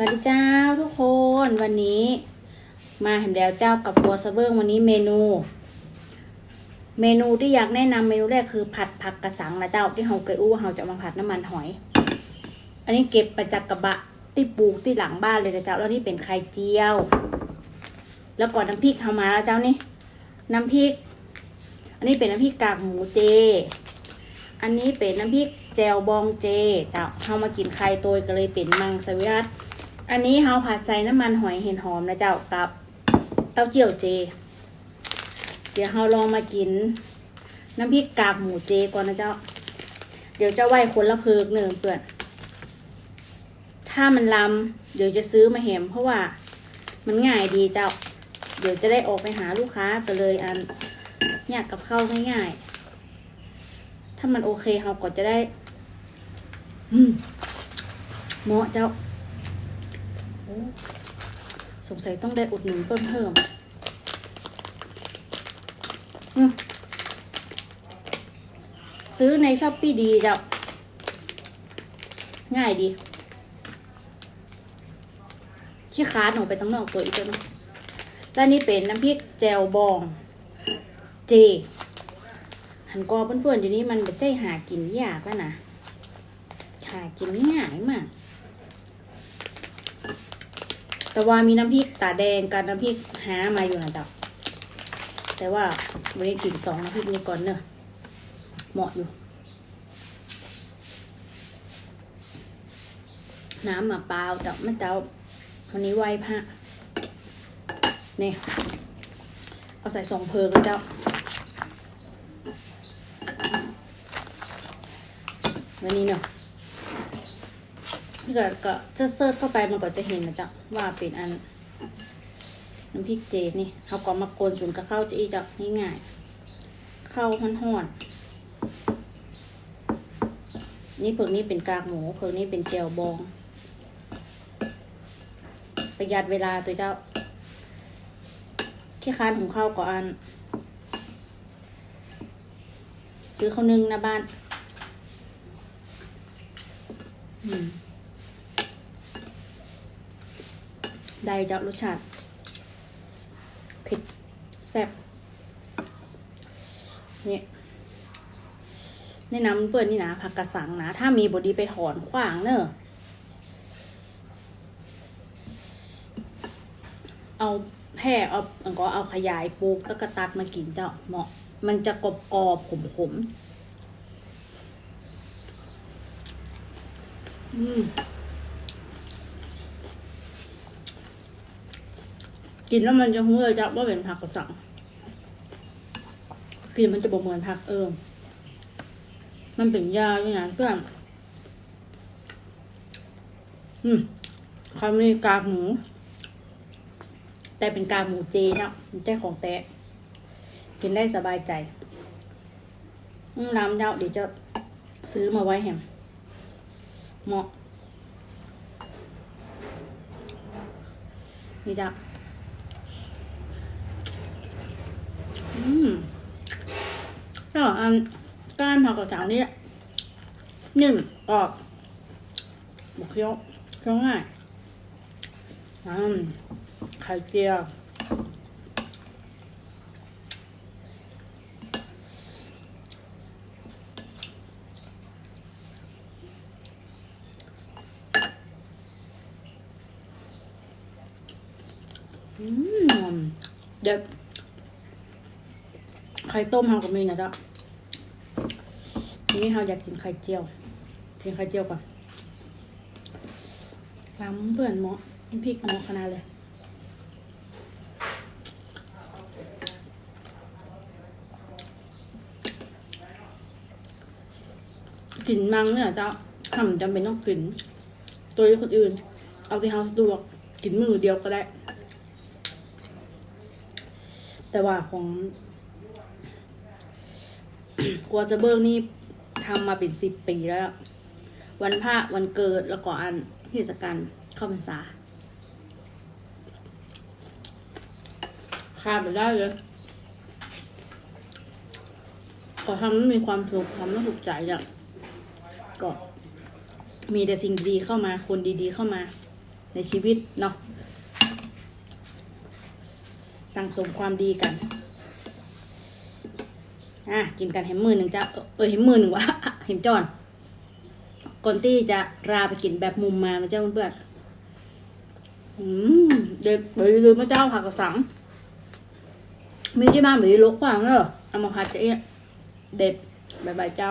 สวัสดีเจ้าทุกคนวันนี้มาเห็นแล้วเจ้ากับบัวซะเบิงวันนี้เมนู เมนูที่อยากแนะนำเมนูแรกคือผัดผักกระสังนะเจ้าที่เราเคยอู้ว่าเราจะมาผัดน้ำมันหอย อันนี้เก็บมาจากกระบะที่ปลูกที่หลังบ้านเลยนะเจ้าแล้วนี่เป็นไข่เจียว แล้วก่อนน้ำพริกทำมาแล้วเจ้านี่น้ำพริก อันนี้เป็นน้ำพริกกากหมูเจ อันนี้เป็นน้ำพริกแจวบองเจเจ้าเฮามากินไข่ตัวก็เลยเป็นมังสวิรัต อันนี้เฮาผัดใส่น้ำมันหอยเห็นหอมนะเจ้ากับเต้าเจี้ยวเจ เดี๋ยวเฮาลองมากิน น้ำพริกกากหมูเจก่อนนะเจ้า เดี๋ยวจะไหวคนละเพิกหนึ่งเปื่อน ถ้ามันลำเดี๋ยวจะซื้อมาแหมเพราะว่ามันง่ายดีเจ้า เดี๋ยวจะได้ออกไปหาลูกค้าก็เลยอันอยากกับข้าวง่ายๆ ถ้ามันโอเคเราก็จะได้ อืมเหมาะเจ้า สงสัยต้องได้อุดหนุนเพิ่มเพิ่มซื้อในช้อปปี้ดีจ้าง่ายดีขี้ค้านออกไปตั้งนอกตัวอีกแล้วนะแล้วนี่เป็นน้ำพริกแจวบอง เจ หันกอเพื่อนๆอยู่นี่มันเป็นใจหากินยากแล้วนะหากินง่ายมาก แต่ว่ามีน้ำพริกตาแดงกับน้ำพริกหามาอยู่นะจ๊ะแต่ว่าวันนี้กินสองน้ำพริกนี้ก่อนเนอะเหมาะอยู่ น้ำมะเปล่าจ้ะไม่เจ้าวันนี้ไหวพระนี่เอาใส่สองเพลิงแล้วเจ้าวันนี้เนาะ ถ้าเกิดก็จะเซิร์ชเข้าไปมันก็จะเห็นนะจ๊ะว่าเป็นอันน้ำพริกเจนี่เขาก็มาโกนศูนย์กับข้าวจะอีจับง่ายๆข้าวห่อนๆนี่เพิงนี้เป็นกากหมูเพิงนี้เป็นเจลบอง ประหยัดเวลาตัวเจ้าขี้ค้านของข้าวก็อัน ซื้อข้าวนึ่งหน้าบ้าน อืม ได้จ้ารสชาติเผ็ดแซ่บเนี่ยแนะนำเปิดนี่นะผักกระสังนะ ถ้ามีบดีไปถอนขวางเนอะเอาแพร่เอาอันก็เอาขยายปลูกแล้วก็ตัดมากินเจ้าเหมาะ มันจะกรอบกรอบขมขมอืม กินแล้วมันจะหูเลยจ้ะว่าเป็นผักกระสังกินมันจะบอกเหมือนผักเอิมมันเป็นยาด้วยนะเพื่อน อืมคำนี้กากหมู แต่เป็นกากหมูเจเนาะมันใจของแตะกินได้สบายใจอืมร้านเจ้าเดี๋ยวจะซื้อมาไว้แฮมเหมาะนี่จ้ะ อืมก็ อันก้านผักกระเจ้าเนี่ยนิ่มกรอบบุกเคี้ยวเคี้ยวง่ายอืมไข่เจียวอืมเดี๋ยวไข่ต้มเฮาก็มีนะจ๊ะ นี้เฮาอยากกินไข่เจียว กินไข่เจียวก่อนล้ำเพื่อนเหมาะน้ำพริกเหมาะขนาดเลยกินมังเนี่ยเจ้าทำจำเป็นต้องกินตัวคนอื่น เอาที่เฮาสะดวกกินมือเดียวก็ได้ แต่ว่าของครัวเซเบิร์นี่ ทำมาเป็นสิบปีแล้ว วันพระวันเกิดแล้วก็อันเทศกาลเข้าพรรษาขาดไปได้เลยขอทำให้มีความสุขทำให้ถูกใจอะก็มีแต่สิ่งดีเข้ามา คนดีๆเข้ามา ในชีวิตเนาะสั่งสมความดีกัน อะกินกันเห็นมือหนึ่งจ้าเออเห็นมือหนึ่งวะเห็นจอนก่อนที่จะราไปกินแบบมุมมานะเจ้าเพื่อนอืมเด็ดไปเลยมาเจ้าผักกระสังมีที่บ้านหรือลกขวางเนอะเอามาผัดจะเอ๊ะเด็ดบายบายเจ้า